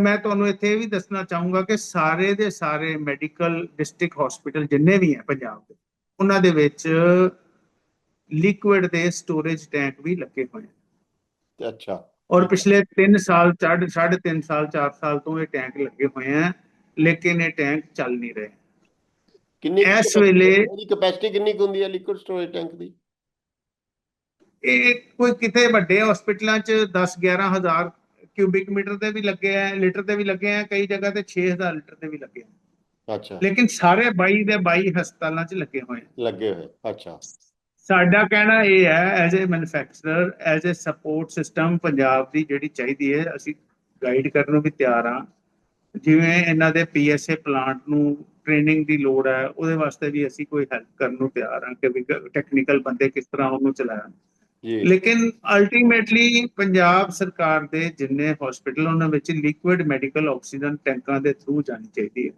ਮੈਂ ਤੁਹਾਨੂੰ ਇੱਥੇ ਇਹ ਵੀ ਦੱਸਣਾ ਚਾਹੂੰਗਾ ਕਿ ਸਾਰੇ ਦੇ ਸਾਰੇ ਮੈਡੀਕਲ ਡਿਸਟ੍ਰਿਕਟ ਹਸਪੀਟਲ ਜਿੰਨੇ ਵੀ ਹੈ ਪੰਜਾਬ ਦੇ ਉਹਨਾਂ ਦੇ ਵਿੱਚ ਲਿਕੁਇਡ ਦੇ ਸਟੋਰੇਜ ਟੈਂਕ ਵੀ ਲੱਗੇ ਹੋਏ ਹਨ ਅੱਛਾ। ਔਰ ਪਿਛਲੇ 3 ਸਾਲ ਚੜ੍ਹ ਸਾਢੇ 3 ਸਾਲ 4 ਸਾਲ ਤੋਂ ਇਹ ਟੈਂਕ ਲੱਗੇ ਹੋਏ ਹਨ ਲੇਕਿਨ ਇਹ ਟੈਂਕ ਚੱਲ ਨਹੀਂ ਰਹੇ। ਕਿੰਨੀ ਇਸ ਵੇਲੇ- ਇਹਦੀ ਕਪੈਸਿਟੀ ਕਿੰਨੀ ਹੁੰਦੀ ਹੈ ਲਿਕੁਇਡ ਸਟੋਰੇਜ ਟੈਂਕ ਦੀ? ਇਹ ਕੋਈ ਕਿਤੇ ਵੱਡੇ ਹਸਪੀਟਲਾਂ 'ਚ 10 11000 ਕਿਊਬਿਕ ਮੀਟਰ ਦੇ ਵੀ ਲੱਗੇ ਆ ਲੀਟਰ ਦੇ ਵੀ ਲੱਗੇ ਆ ਕਈ ਜਗ੍ਹਾ ਤੇ 6000 ਲੀਟਰ ਦੇ ਵੀ ਲੱਗੇ ਆ। ਅੱਛਾ। ਲੇਕਿਨ ਸਾਰੇ 22 ਦੇ 22 ਹਸਪਤਾਲਾਂ 'ਚ ਲੱਗੇ ਹੋਏ ਲੱਗੇ ਹੋਏ ਅੱਛਾ। ਸਾਡਾ ਕਹਿਣਾ ਇਹ ਹੈ as a manufacturer as a support system Punjab ਦੀ ਜਿਹੜੀ ਚਾਹੀਦੀ ਹੈ ਅਸੀਂ ਗਾਈਡ ਕਰਨ ਨੂੰ ਵੀ ਤਿਆਰ ਆ ਜਿਵੇਂ ਇਹਨਾਂ ਦੇ ਪੀਐਸਏ ਪਲਾਂਟ ਨੂੰ ਟ੍ਰੇਨਿੰਗ ਦੀ ਲੋੜ ਹੈ ਉਹਦੇ ਵਾਸਤੇ ਵੀ ਅਸੀਂ ਕੋਈ ਹੈਲਪ ਕਰਨ ਨੂੰ ਤਿਆਰ ਆ ਕਿ ਵੀ ਟੈਕਨੀਕਲ ਬੰਦੇ ਕਿਸ ਤਰ੍ਹਾਂ ਉਹਨੂੰ ਚਲਾਉਣ। ਲੇਕਿਨ ਅਲਟੀਮੇਟਲੀ ਪੰਜਾਬ ਸਰਕਾਰ ਦੇ ਜਿੰਨੇ ਹਸਪੀਟਲ ਉਹਨਾਂ ਵਿੱਚ ਲਿਕੁਇਡ ਮੈਡੀਕਲ ਆਕਸੀਜਨ ਟੈਂਕਾਂ ਦੇ ਥਰੂ ਜਾਣੀ ਚਾਹੀਦੀ ਹੈ।